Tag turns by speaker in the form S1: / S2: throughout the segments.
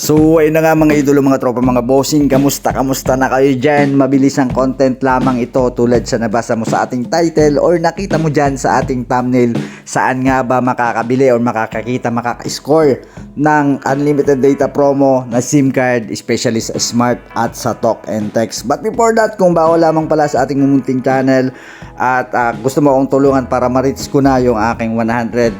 S1: So ayun na nga mga idolo mga tropa mga bossing Kamusta kamusta na kayo dyan Mabilis ang content lamang ito Tulad sa nabasa mo sa ating title Or nakita mo dyan sa ating thumbnail Saan nga ba makakabili or makakakita Makaka-score ng unlimited data promo Na SIM card Especially sa smart at sa talk and text But before that kung bago lamang pala sa ating mumunting channel At ah, gusto mo akong tulungan para ma-reach ko na yung aking 100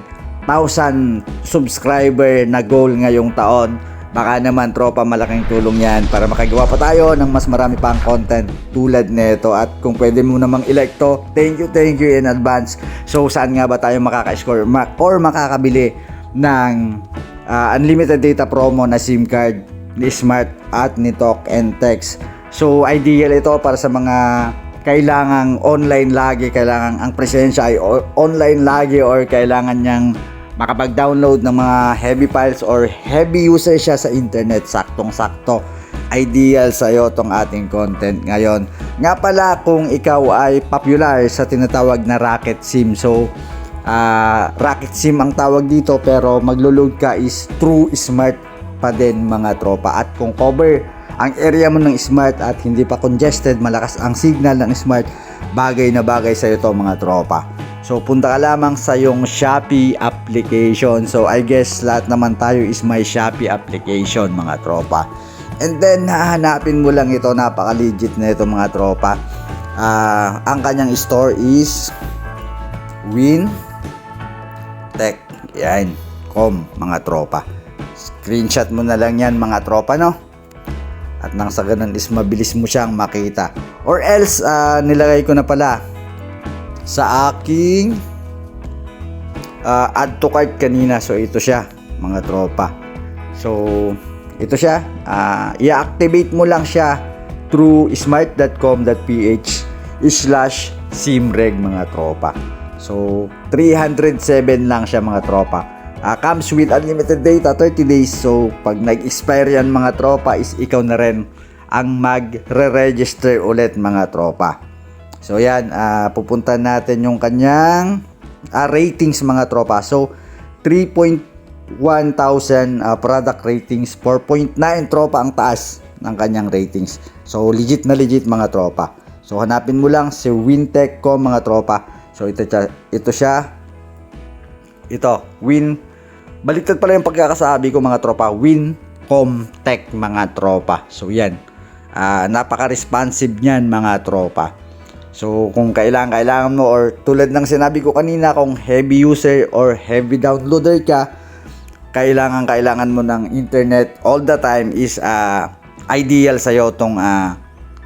S1: 1,000 subscriber na goal ngayong taon. Baka naman tropa malaking tulong yan para makagawa pa tayo ng mas marami pang content tulad nito at kung pwede mo namang elect to, thank you, thank you in advance. So saan nga ba tayo makaka-score ma- or makakabili ng ah, unlimited data promo na SIM card ni Smart at ni Talk and Text. So ideal ito para sa mga kailangang online lagi, kailangan ang presensya ay online lagi or kailangan niyang makapag-download ng mga heavy files or heavy user siya sa internet, saktong-sakto. Ideal sa iyo tong ating content ngayon. Nga pala kung ikaw ay popular sa tinatawag na Rocket SIM. So, ah, Rocket SIM ang tawag dito pero maglo-load ka is true smart pa din mga tropa. At kung cover ang area mo ng smart at hindi pa congested, malakas ang signal ng smart, bagay na bagay sa ito mga tropa. So punta ka lamang sa yung Shopee application. So I guess lahat naman tayo is my Shopee application mga tropa. And then hahanapin mo lang ito, napaka-legit na ito mga tropa. Ah, ang kanyang store is Win Tech. Yan, com mga tropa. Screenshot mo na lang yan mga tropa no. At nang sa ganun is mabilis mo siyang makita. Or else, ah, nilagay ko na pala sa aking ah, add to cart kanina. So, ito siya, mga tropa. So, ito siya. Ah, i-activate mo lang siya through smart.com.ph slash simreg mga tropa. So, 307 lang siya mga tropa. Ah, comes with unlimited data 30 days. So, pag nag-expire yan mga tropa is ikaw na rin ang magre-register ulit mga tropa. So, yan. ah, pupunta natin yung kanyang ah, ratings mga tropa. So, 3.1 thousand ah, product ratings. 4.9 tropa ang taas ng kanyang ratings. So, legit na legit mga tropa. So, hanapin mo lang si Wintech.com mga tropa. So, ito, siya- ito siya. Ito, Win. Baliktad pala yung pagkakasabi ko mga tropa. Wincomtech mga tropa. So, yan. Ah, napaka-responsive niyan mga tropa. So, kung kailangan, kailangan mo or tulad ng sinabi ko kanina, kung heavy user or heavy downloader ka, kailangan, kailangan mo ng internet all the time is ah, ideal sa'yo tong ah,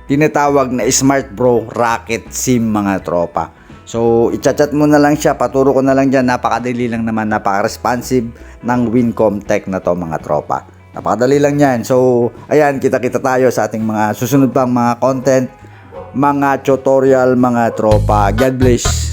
S1: tinatawag na Smart Bro Rocket SIM mga tropa. So, i-chat mo na lang siya, paturo ko na lang dyan, napakadali lang naman, napaka-responsive ng Wincom Tech na to mga tropa. Napakadali lang yan. So, ayan, kita-kita tayo sa ating mga susunod pang mga content, mga tutorial, mga tropa. God bless.